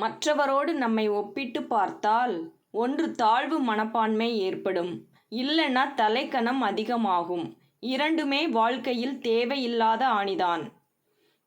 மற்றவரோடு நம்மை ஒப்பிட்டு பார்த்தால் ஒன்று தாழ்வு மனப்பான்மை ஏற்படும். இல்லைன்னா தலைக்கணம் அதிகமாகும். இரண்டுமே வாழ்க்கையில் தேவையில்லாத ஆணிதான்.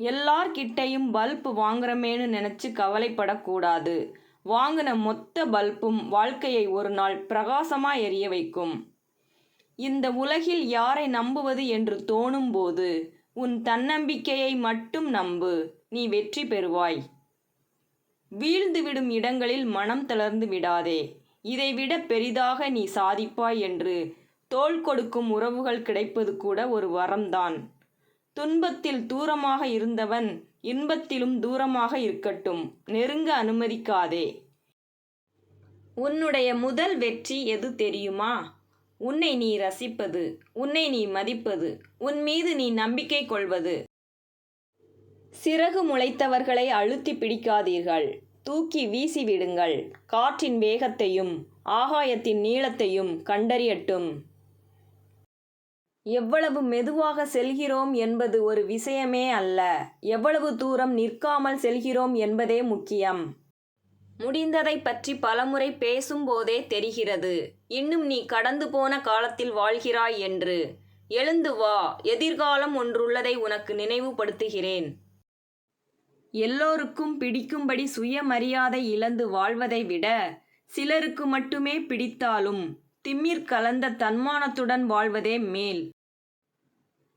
எல்லார்கிட்டையும் பல்ப் வாங்குறமேனு நினச்சி கவலைப்படக்கூடாது. வாங்கின மொத்த பல்பும் வாழ்க்கையை ஒரு நாள் பிரகாசமாக எரிய வைக்கும். இந்த உலகில் யாரை நம்புவது என்று தோணும்போது உன் தன்னம்பிக்கையை மட்டும் நம்பு. நீ வெற்றி பெறுவாய். வீழ்ந்துவிடும் இடங்களில் மனம் தளர்ந்து விடாதே. இதைவிட பெரிதாக நீ சாதிப்பாய் என்று தோள் கொடுக்கும் உறவுகள் கிடைப்பது கூட ஒரு வரம்தான். துன்பத்தில் தூரமாக இருந்தவன் இன்பத்திலும் தூரமாக இருக்கட்டும். நெருங்க அனுமதிக்காதே. உன்னுடைய முதல் வெற்றி எது தெரியுமா? உன்னை நீ ரசிப்பது உன்னை நீ மதிப்பது உன் மீது நீ நம்பிக்கை கொள்வது. சிறகு முளைத்தவர்களை அழுத்தி பிடிக்காதீர்கள். தூக்கி வீசி விடுங்கள் காற்றின் வேகத்தையும் ஆகாயத்தின் நீளத்தையும் கண்டறியட்டும். எவ்வளவு மெதுவாக செல்கிறோம் என்பது ஒரு விஷயமே அல்ல. எவ்வளவு தூரம் நிற்காமல் செல்கிறோம் என்பதே முக்கியம். முடிந்ததை பற்றி பலமுறை பேசும்போதே தெரிகிறது. இன்னும் நீ கடந்து போன காலத்தில் வாழ்கிறாய் என்று. எழுந்து வா. எதிர்காலம் ஒன்றுள்ளதை உனக்கு நினைவுபடுத்துகிறேன். எல்லோருக்கும் பிடிக்கும்படி சுயமரியாதை இழந்து வாழ்வதை விட சிலருக்கு மட்டுமே பிடித்தாலும் திமிர் கலந்த தன்மானத்துடன் வாழ்வதே மேல்.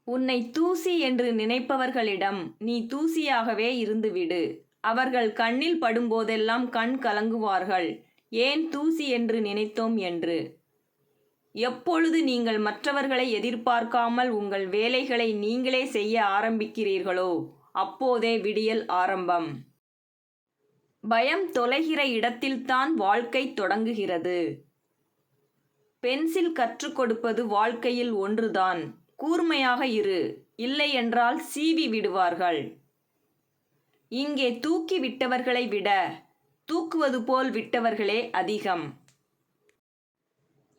உன்னை தூசி என்று நினைப்பவர்களிடம் நீ தூசியாகவே இருந்துவிடு. அவர்கள் கண்ணில் படும்போதெல்லாம் கண் கலங்குவார்கள். ஏன் தூசி என்று நினைத்தோம் என்று? எப்பொழுது நீங்கள் மற்றவர்களை எதிர்பார்க்காமல் உங்கள் வேலைகளை நீங்களே செய்ய ஆரம்பிக்கிறீர்களோ? அப்போதே விடியல் ஆரம்பம். பயம் தொலைகிற இடத்தில்தான் வாழ்க்கை தொடங்குகிறது. பென்சில் கற்றுக் கொடுப்பது வாழ்க்கையில் ஒன்றுதான். கூர்மையாக இரு. இல்லை என்றால் சீவி விடுவார்கள். இங்கே தூக்கி விட்டவர்களை விட தூக்குவது போல் விட்டவர்களே அதிகம்.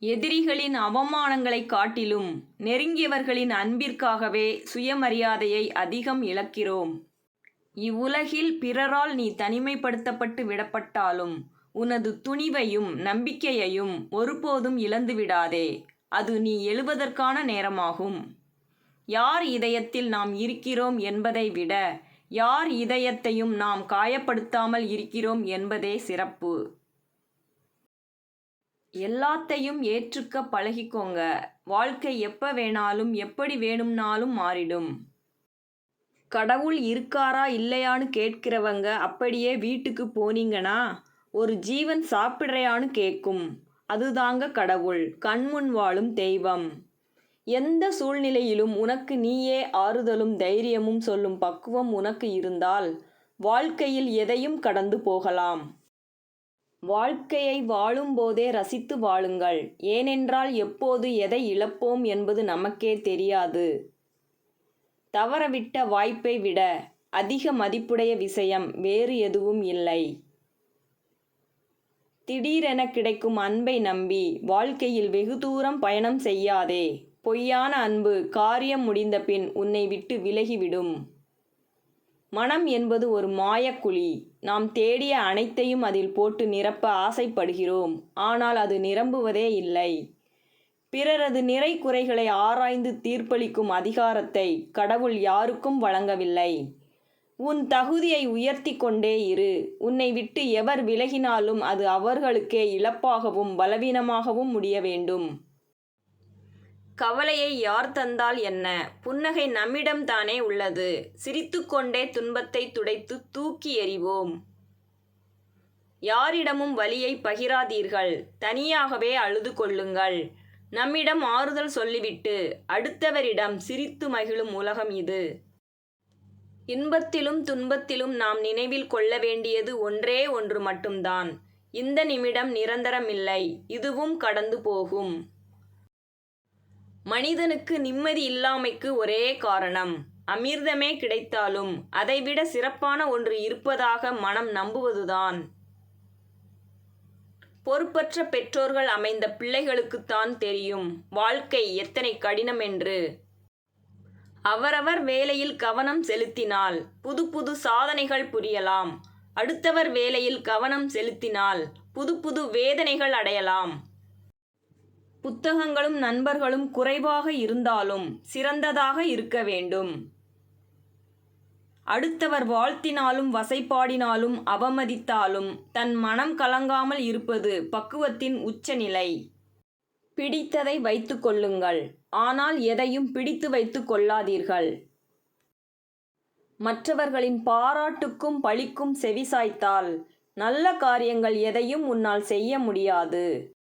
எதிரிகளின் அவமானங்களை காட்டிலும் நெருங்கியவர்களின் அன்பிற்காகவே சுயமரியாதையை அதிகம் இழக்கிறோம். இவ்வுலகில் பிறரால் நீ தனிமைப்படுத்தப்பட்டு விடப்பட்டாலும் உனது துணிவையும் நம்பிக்கையையும் ஒருபோதும் இழந்து விடாதே. அது நீ எழுவதற்கான நேரமாகும். யார் இதயத்தில் நாம் இருக்கிறோம் என்பதை விட யார் இதயத்தையும் நாம் காயப்படுத்தாமல் இருக்கிறோம் என்பதே சிறப்பு. எல்லாத்தையும் ஏற்றுக்க பழகிக்கோங்க. வாழ்க்கை எப்போ வேணாலும் எப்படி வேணும்னாலும் மாறிடும். கடவுள் இருக்காரா இல்லையான்னு கேட்கிறவங்க அப்படியே வீட்டுக்கு போனீங்கன்னா ஒரு ஜீவன் சாப்பிட்றையான்னு கேட்கும். அதுதாங்க கடவுள். கண்முன் வாழும் தெய்வம். எந்த சூழ்நிலையிலும் உனக்கு நீயே ஆறுதலும் தைரியமும் சொல்லும் பக்குவம் உனக்கு இருந்தால் வாழ்க்கையில் எதையும் கடந்து போகலாம். வாழ்க்கையை வாழும்போதே ரசித்து வாழுங்கள். ஏனென்றால் எப்போது எதை இழப்போம் என்பது நமக்கே தெரியாது. தவறவிட்ட வாய்ப்பை விட அதிக மதிப்புடைய விஷயம் வேறு எதுவும் இல்லை. திடீரென கிடைக்கும் அன்பை நம்பி வாழ்க்கையில் வெகு தூரம் பயணம் செய்யாதே. பொய்யான அன்பு காரியம் முடிந்த பின் உன்னை விட்டு விலகிவிடும். மனம் என்பது ஒரு மாயக்குழி. நாம் தேடிய அனைத்தையும் அதில் போட்டு நிரப்ப ஆசைப்படுகிறோம். ஆனால் அது நிரம்புவதே இல்லை. பிறரது நிறை குறைகளை ஆராய்ந்து தீர்ப்பளிக்கும் அதிகாரத்தை கடவுள் யாருக்கும் வழங்கவில்லை. உன் தகுதியை உயர்த்தி கொண்டே இரு. உன்னை விட்டு எவர் விலகினாலும் அது அவர்களுக்கே இழப்பாகவும் பலவீனமாகவும் முடிய வேண்டும். கவலையை யார் தந்தால் என்ன? புன்னகை நம்மிடம்தானே உள்ளது. சிரித்துக்கொண்டே துன்பத்தை துடைத்து தூக்கி எறிவோம். யாரிடமும் வலியை பகிராதீர்கள். தனியாகவே அழுது கொள்ளுங்கள். நம்மிடம் ஆறுதல் சொல்லிவிட்டு அடுத்தவரிடம் சிரித்து மகிழும் உலகம் இது. இன்பத்திலும் துன்பத்திலும் நாம் நினைவில் கொள்ள வேண்டியது ஒன்றே ஒன்று மட்டும்தான். இந்த நிமிடம் நிரந்தரமில்லை. இதுவும் கடந்து போகும். மனிதனுக்கு நிம்மதி இல்லாமைக்கு ஒரே காரணம். அமிர்தமே கிடைத்தாலும் அதைவிட சிறப்பான ஒன்று இருப்பதாக மனம் நம்புவதுதான். பொறுப்பற்ற பெற்றோர்கள் அமைந்த பிள்ளைகளுக்குத்தான் தெரியும் வாழ்க்கை எத்தனை கடினம் என்று அவரவர் வேலையில் கவனம் செலுத்தினால் புது புது சாதனைகள் புரியலாம். அடுத்தவர் வேலையில் கவனம் செலுத்தினால் புது புது வேதனைகள் அடையலாம். புத்தகங்களும் நண்பர்களும் குறைவாக இருந்தாலும் சிறந்ததாக இருக்க வேண்டும். அடுத்தவர் வாழ்த்தினாலும் வசைப்பாடினாலும் அவமதித்தாலும் தன் மனம் கலங்காமல் இருப்பது பக்குவத்தின் உச்சநிலை. பிடித்ததை வைத்து கொள்ளுங்கள். ஆனால் எதையும் பிடித்து வைத்து கொள்ளாதீர்கள். மற்றவர்களின் பாராட்டுக்கும் பழிக்கும் செவிசாய்த்தால் நல்ல காரியங்கள் எதையும் உன்னால் செய்ய முடியாது.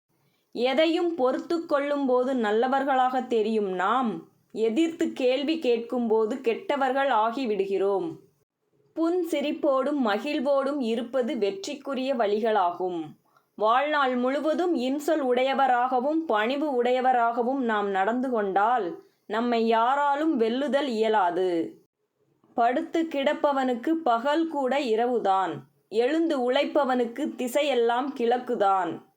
எதையும் பொறுத்து கொள்ளும்போது நல்லவர்களாக தெரியும் நாம். எதிர்த்து கேள்வி கேட்கும்போது கெட்டவர்கள் ஆகிவிடுகிறோம். புன் சிரிப்போடும் மகிழ்வோடும் இருப்பது வெற்றிக்குரிய வழிகளாகும். வாழ்நாள் முழுவதும் இன்சொல் உடையவராகவும் பணிவு உடையவராகவும் நாம் நடந்து கொண்டால் நம்மை யாராலும் வெல்லுதல் இயலாது. படுத்து கிடப்பவனுக்கு பகல் கூட இரவுதான். எழுந்து உழைப்பவனுக்கு திசையெல்லாம் கிழக்குதான்.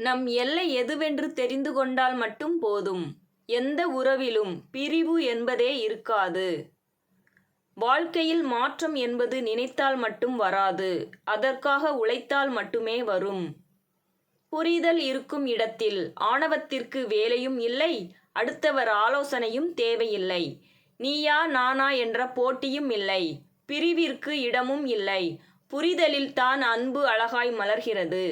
நம் எல்லை எதுவென்று தெரிந்து கொண்டால் மட்டும் போதும். எந்த உறவிலும் பிரிவு என்பதே இருக்காது. வாழ்க்கையில் மாற்றம் என்பது நினைத்தால் மட்டும் வராது. அதற்காக உழைத்தால் மட்டுமே வரும். புரிதல் இருக்கும் இடத்தில் ஆணவத்திற்கு வேலையும் இல்லை அடுத்தவர் ஆலோசனையும் தேவையில்லை. நீயா நானா என்ற போட்டியும் இல்லை. பிரிவிற்கு இடமும் இல்லை. புரிதலில் தான் அன்பு அழகாய் மலர்கிறது.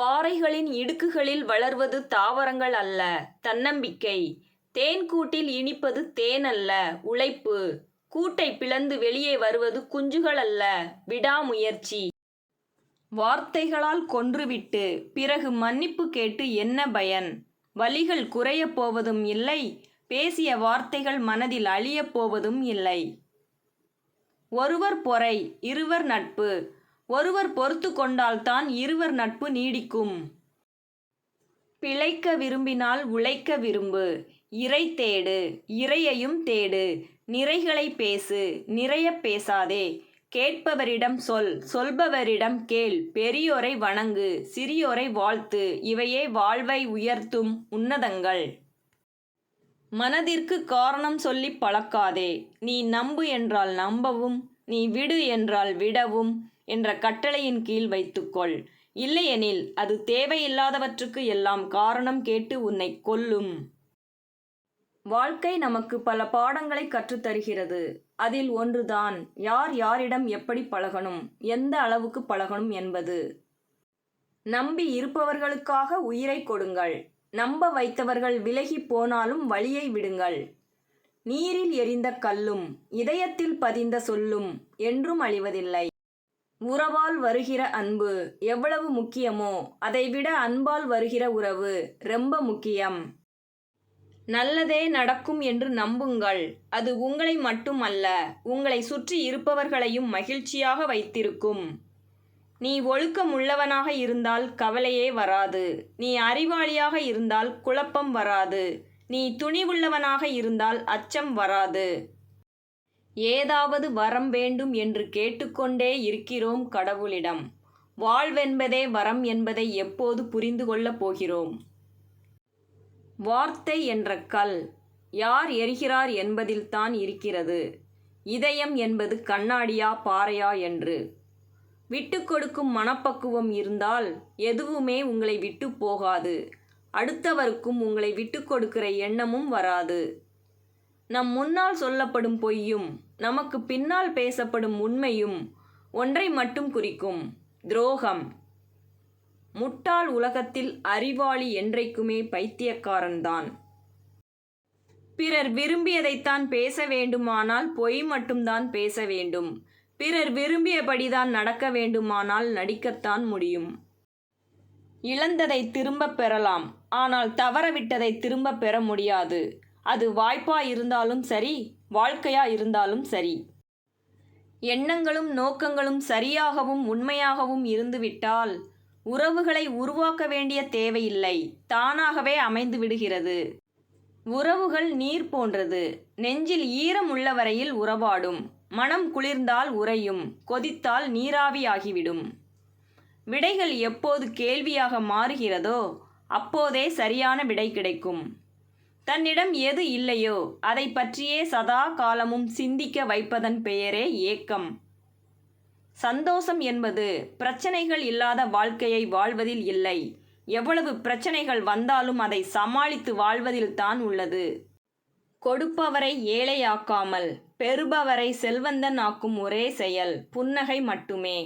பாறைகளின் இடுக்குகளில் வளர்வது தாவரங்கள் அல்ல தன்னம்பிக்கை. தேன் கூட்டில் இனிப்பது தேன் அல்ல உழைப்பு. கூட்டை பிளந்து வெளியே வருவது குஞ்சுகள் அல்ல விடாமுயற்சி. வார்த்தைகளால் கொன்றுவிட்டு பிறகு மன்னிப்பு கேட்டு என்ன பயன்? வலிகள் குறையப் போவதும் இல்லை பேசிய வார்த்தைகள் மனதில் அழியப் போவதும் இல்லை. ஒருவர் பொறை இருவர் நட்பு. ஒருவர் பொறுத்து கொண்டால்தான் இருவர் நட்பு நீடிக்கும். பிழைக்க விரும்பினால் உழைக்க விரும்பு. இறை தேடு இறையையும் தேடு. நிறைகளை பேசு நிறைய பேசாதே. கேட்பவரிடம் சொல் சொல்பவரிடம் கேள். பெரியோரை வணங்கு சிறியோரை வாழ்த்து. இவையே வாழ்வை உயர்த்தும் உன்னதங்கள். மனதிற்கு காரணம் சொல்லி பழக்காதே. நீ நம்பு என்றால் நம்பவும் நீ விடு என்றால் விடவும். என்ற கட்டளையின் கீழ் வைத்துக்கொள். இல்லையெனில் அது தேவையில்லாதவற்றுக்கு எல்லாம் காரணம் கேட்டு உன்னை கொல்லும். வாழ்க்கை நமக்கு பல பாடங்களை கற்றுத்தருகிறது. அதில் ஒன்றுதான். யார் யாரிடம் எப்படி பழகணும்? எந்த அளவுக்கு பழகணும் என்பது. நம்பி இருப்பவர்களுக்காக உயிரை கொடுங்கள். நம்ப வைத்தவர்கள் விலகி போனாலும் வழியை விடுங்கள். நீரில் எரிந்த கல்லும் இதயத்தில் பதிந்த சொல்லும் என்றும் அழிவதில்லை. உறவால் வருகிற அன்பு எவ்வளவு முக்கியமோ அதைவிட அன்பால் வருகிற உறவு ரொம்ப முக்கியம். நல்லதே நடக்கும் என்று நம்புங்கள். அது உங்களை மட்டுமல்ல உங்களை சுற்றி இருப்பவர்களையும் மகிழ்ச்சியாக வைத்திருக்கும். நீ ஒழுக்கம் உள்ளவனாக இருந்தால் கவலையே வராது. நீ அறிவாளியாக இருந்தால் குழப்பம் வராது. நீ துணிவுள்ளவனாக இருந்தால் அச்சம் வராது. ஏதாவது வரம் வேண்டும் என்று கேட்டுக்கொண்டே இருக்கிறோம் கடவுளிடம். வாழ்வென்பதே வரம் என்பதை எப்போது புரிந்து கொள்ளப் போகிறோம்? வார்த்தை என்ற கல் யார் எரிகிறார் என்பதில்தான் இருக்கிறது. இதயம் என்பது கண்ணாடியா பாறையா என்று. விட்டு கொடுக்கும் மனப்பக்குவம் இருந்தால் எதுவுமே உங்களை விட்டு போகாது. அடுத்தவருக்கும் உங்களை விட்டு கொடுக்கிற எண்ணமும் வராது. நம் முன்னால் சொல்லப்படும் பொய்யும் நமக்கு பின்னால் பேசப்படும் உண்மையும் ஒன்றை மட்டும் குறிக்கும். துரோகம். முட்டாள் உலகத்தில் அறிவாளி என்றைக்குமே பைத்தியக்காரன்தான். பிறர் விரும்பியதைத்தான் பேச வேண்டுமானால் பொய் மட்டும்தான் பேச வேண்டும். பிறர் விரும்பியபடிதான் நடக்க வேண்டுமானால் நடிக்கத்தான் முடியும். இழந்ததை திரும்பப் பெறலாம் ஆனால் தவறவிட்டதை திரும்பப் பெற முடியாது. அது வாய்ப்பா இருந்தாலும் சரி வாழ்க்கையா இருந்தாலும் சரி. எண்ணங்களும் நோக்கங்களும் சரியாகவும் உண்மையாகவும் இருந்துவிட்டால் உறவுகளை உருவாக்க வேண்டிய தேவையில்லை தானாகவே அமைந்து விடுகிறது. உறவுகள் நீர் போன்றது. நெஞ்சில் ஈரம் உள்ள வரையில் உறவாடும். மனம் குளிர்ந்தால் உறையும். கொதித்தால் நீராவியாகிவிடும் விடைகள் எப்போது கேள்வியாக மாறுகிறதோ அப்போதே சரியான விடை கிடைக்கும். தன்னிடம் எது இல்லையோ அதை பற்றியே சதா காலமும் சிந்திக்க வைப்பதன் பெயரே ஏக்கம். சந்தோஷம் என்பது பிரச்சனைகள் இல்லாத வாழ்க்கையை வாழ்வதில் இல்லை. எவ்வளவு பிரச்சனைகள் வந்தாலும் அதை சமாளித்து வாழ்வதில் தான் உள்ளது. கொடுப்பவரை ஏழையாக்காமல் பெறுபவரை செல்வந்தன் ஆக்கும் ஒரே செயல் புன்னகை மட்டுமே.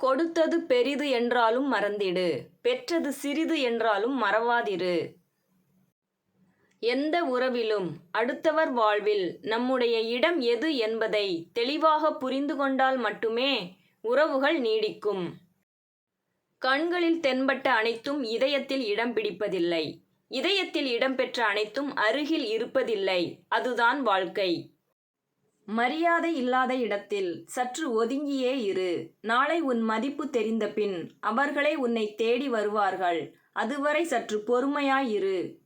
கொடுத்தது பெரிது என்றாலும் மறந்திடு பெற்றது சிறிது என்றாலும் மறவாதிரு. எந்த உறவிலும் அடுத்தவர் வாழ்வில் நம்முடைய இடம் எது என்பதை தெளிவாக புரிந்து கொண்டால் மட்டுமே உறவுகள் நீடிக்கும். கண்களில் தென்பட்ட அனைத்தும் இதயத்தில் இடம் பிடிப்பதில்லை. இதயத்தில் இடம்பெற்ற அனைத்தும் அருகில் இருப்பதில்லை. அதுதான் வாழ்க்கை. மரியாதை இல்லாத இடத்தில் சற்று ஒதுங்கியே இரு. நாளை உன் மதிப்பு தெரிந்த பின் அவர்களே உன்னை தேடி வருவார்கள். அதுவரை சற்று பொறுமையாயிரு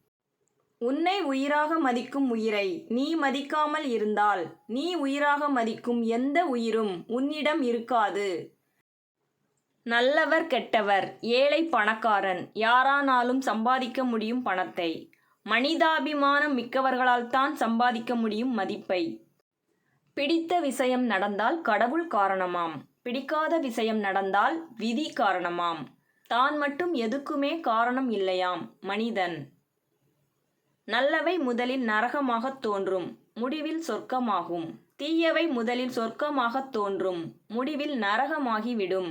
உன்னை உயிராக மதிக்கும் உயிரை நீ மதிக்காமல் இருந்தால் நீ உயிராக மதிக்கும் எந்த உயிரும் உன்னிடம் இருக்காது. நல்லவர் கெட்டவர் ஏழை பணக்காரன் யாரானாலும் சம்பாதிக்க முடியும் பணத்தை. மனிதாபிமானம் மிக்கவர்களால் தான் சம்பாதிக்க முடியும் மதிப்பை. பிடித்த விஷயம் நடந்தால் கடவுள் காரணமாம். பிடிக்காத விஷயம் நடந்தால் விதி காரணமாம். தான் மட்டும் எதுக்குமே காரணம் இல்லையாம் மனிதன். நல்லவை முதலில் நரகமாகத் தோன்றும் முடிவில் சொர்க்கமாகும். தீயவை முதலில் சொர்க்கமாகத் தோன்றும் முடிவில் நரகமாகிவிடும்.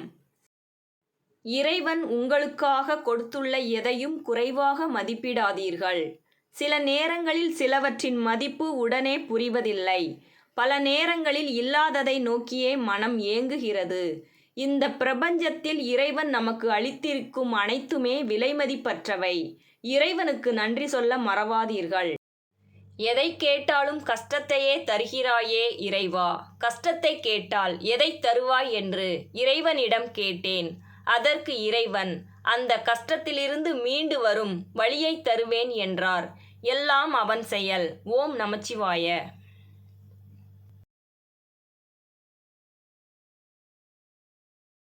இறைவன் உங்களுக்காக கொடுத்துள்ள எதையும் குறைவாக மதிப்பிடாதீர்கள். சில நேரங்களில் சிலவற்றின் மதிப்பு உடனே புரிவதில்லை. பல நேரங்களில் இல்லாததை நோக்கியே மனம் ஏங்குகிறது. இந்த பிரபஞ்சத்தில் இறைவன் நமக்கு அளித்திருக்கும் அனைத்துமே விலைமதிப்பற்றவை. இறைவனுக்கு நன்றி சொல்ல மறவாதீர்கள். எதை கேட்டாலும் கஷ்டத்தையே தருகிறாயே இறைவா. கஷ்டத்தை கேட்டால் எதை தருவாய் என்று இறைவனிடம் கேட்டேன். அதற்கு இறைவன் அந்த கஷ்டத்திலிருந்து மீண்டு வரும் வழியை தருவேன் என்றார். எல்லாம் அவன் செயல். ஓம் நமச்சிவாய.